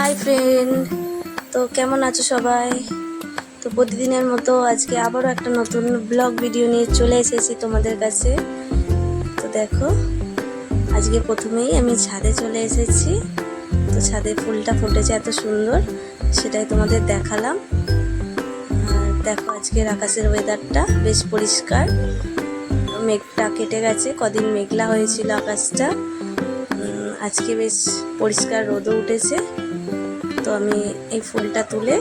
Hi friend তো কেমন আছো সবাই? তো প্রতিদিনের মতো আজকে আবারও একটা নতুন ব্লগ ভিডিও নিয়ে চলে এসেছি তোমাদের কাছে। তো দেখো, আজকে প্রথমেই আমি ছাদে চলে এসেছি। তো ছাদে ফুলটা ফুটেছে এত সুন্দর, সেটাই তোমাদের দেখালাম। আর দেখো আজকের আকাশের ওয়েদারটা বেশ পরিষ্কার। মেঘটা কেটে গেছে, কদিন মেঘলা হয়েছিল আকাশটা। আজকে বেশ পরিষ্কার রোদও উঠেছে। তো আমি এই ফুলটা তুলে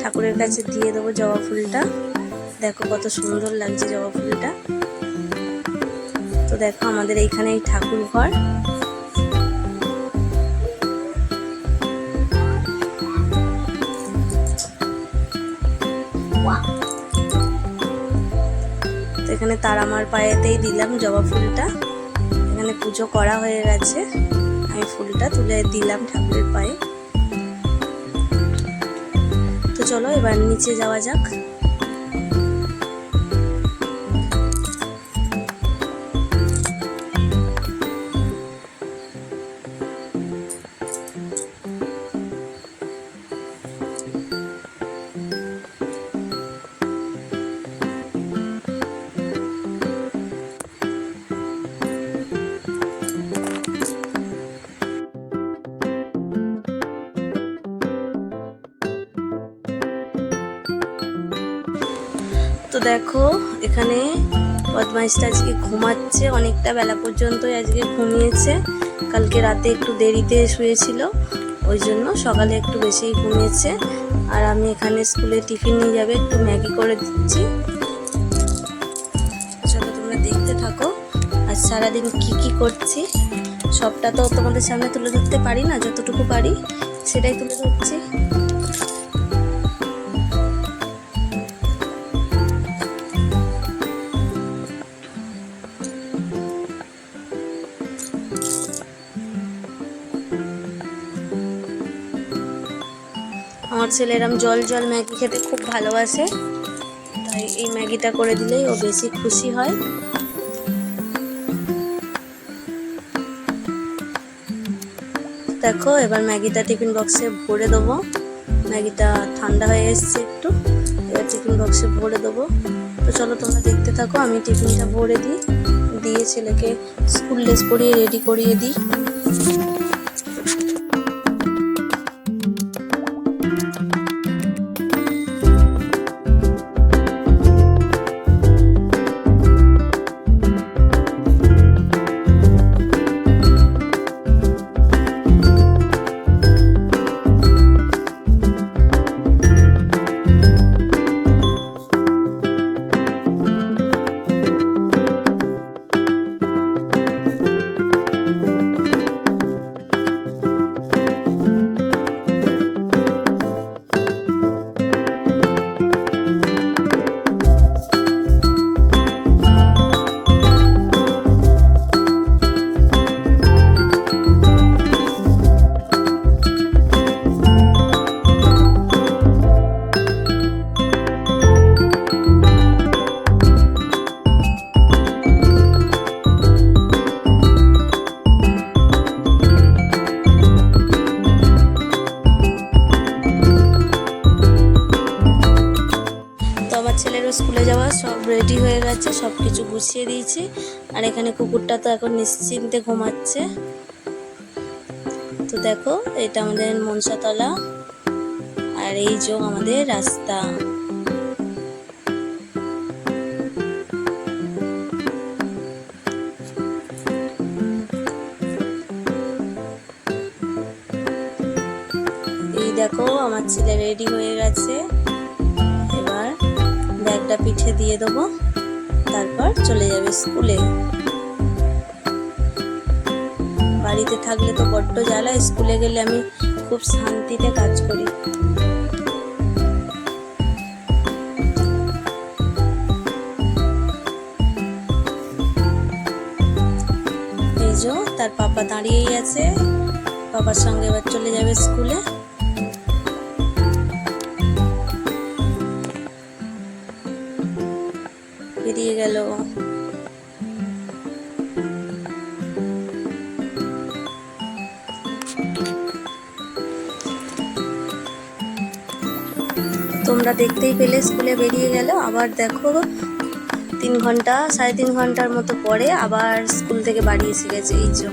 ঠাকুরের কাছে দিয়ে দেবো জবা ফুলটা। দেখো কত সুন্দর লাগছে জবা ফুলটা। তো দেখো আমাদের এইখানে এই ঠাকুর ঘর। তো এখানে তারামার পায়েতেই দিলাম জবা ফুলটা। এখানে পুজো করা হয়ে গেছে। আমি ফুলটা তুলে দিলাম ঠাকুরের পায়ে। চলো এবার নিচে যাওয়া যাক। দেখো, এখানে বদমাইশটা আজকে ঘুমাচ্ছে। অনেকটা বেলা পর্যন্তই আজকে ঘুমিয়েছে। কালকে রাতে একটু দেরিতে শুয়েছিল, ওই জন্য সকালে একটু বেশিই ঘুমিয়েছে। আর আমি এখানে স্কুলে টিফিন নিয়ে যাবে, একটু ম্যাগি করে দিচ্ছি। চলো তোমরা দেখতে থাকো। আর সারাদিন কি কি করছি, সবটা তো তোমাদের সামনে তুলে ধরতে পারি না, যতটুকু পারি সেটাই তুলে ধরছি। ছেলে জল জল ম্যাগি খেতে খুব ভালোবাসে। তাই এই ম্যাগিটা করে দিলেই ও বেশি খুশি হয়। দেখো, এবার ম্যাগিটা টিফিন বক্সে ভরে দেবো। ম্যাগিটা ঠান্ডা হয়ে এসছে একটু। এবার টিফিন বক্সে ভরে দেবো। তো চলো তোমরা দেখতে থাকো, আমি টিফিনটা ভরে দিই। দিয়ে ছেলেকে স্কুল ড্রেস পরিয়ে রেডি করিয়ে দিই। স্কুলে যাওয়া সব রেডি হয়ে গেছে সব কিছু গুছিয়ে দিয়েছি। আর এখানে কুকুরটা তো এখন নিশ্চিন্তে ঘুমাচ্ছে। তো দেখো, এটা আমাদের মনসাতলা, আর এই যে আমাদের রাস্তা। এই দেখো, আমার ছেলে রেডি হয়ে গেছে। পিঠে দিয়ে দেবো। তারপর চলে যাবে স্কুলে। বাড়িতে থাকলে তো বড্ড জ্বালা, স্কুলে গেলে আমি খুব শান্তিতে কাজ করি। তার পাপা দাঁড়িয়েই আছে। বাবার সঙ্গে এবার চলে যাবে স্কুলে। গেল। তোমরা দেখতেই পেলে, স্কুলে বেরিয়ে গেল। আবার দেখো, তিন ঘণ্টা, সাড়ে তিন ঘণ্টার মতো পরে আবার স্কুল থেকে বাড়ি এসে গেছে। এই যে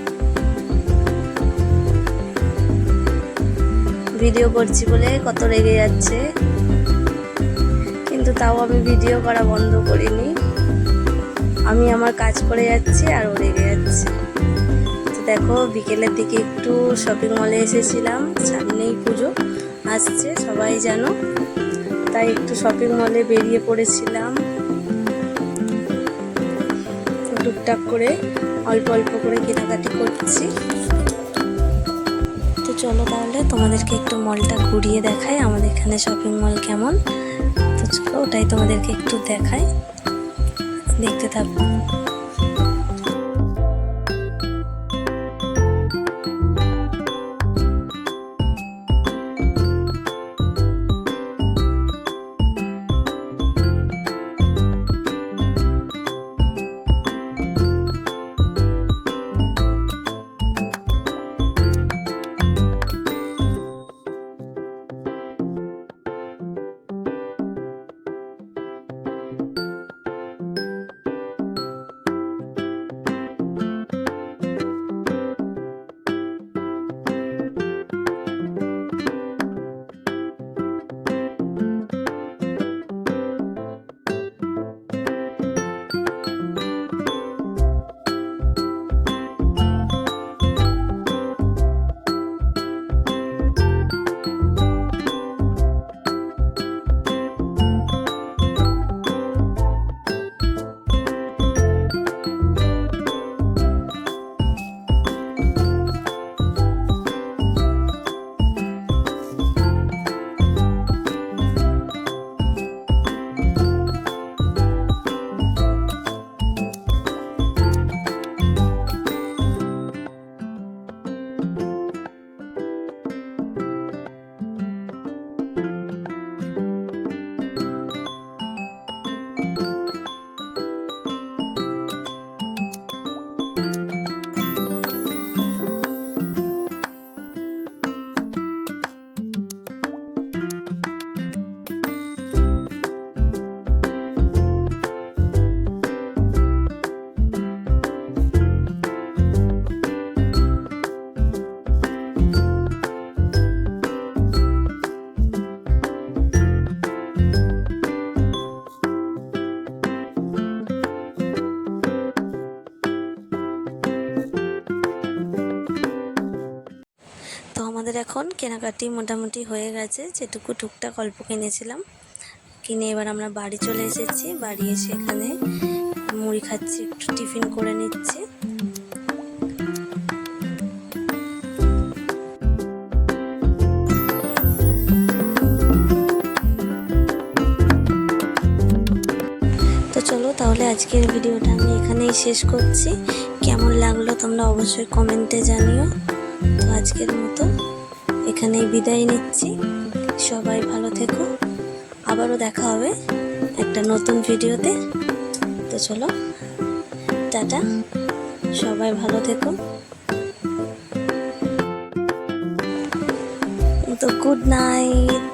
ভিডিও করছি বলে কত রেগে যাচ্ছে। কিন্তু তাও আমি ভিডিও করা বন্ধ করিনি। আমি আমার কাজ করে যাচ্ছি আর ও রেগে যাচ্ছে। তো দেখো, বিকেলের দিকে একটু শপিং মলে এসেছিলাম, সামনেই পুজো, আসছে, সবাই জানো। তাই একটু শপিং মলে বেরিয়ে পড়েছিলাম। টুকটাক করে অল্প অল্প করে কেনাকাটি করছি। তো চলো তাহলে, তোমাদেরকে একটু মলটা ঘুরিয়ে দেখাই, আমাদের এখানে শপিং মল কেমন। তো চলো, ওটাই তোমাদেরকে একটু দেখাই। দেখতে থাকব এখন কেনাকাটি মোটামুটি হয়ে গেছে, যেটুকু টুকটাক অল্প কিনেছিলাম। কিনে এবার আমরা বাড়ি চলে এসেছি, বাড়ি এসে এখানে মুড়ি খাচ্ছি, একটু টিফিন করে নিচ্ছি। তো চলো তাহলে আজকের ভিডিওটা আমি এখানেই শেষ করছি। কেমন লাগল তোমরা অবশ্যই কমেন্টে জানিও। তো আজকের মতো। এখানেই বিদায় নিচ্ছি। সবাই ভালো থেকো। আবারও দেখা হবে একটা নতুন ভিডিওতে। তো চলো, টাটা। সবাই ভালো থেকো। তো গুড নাইট।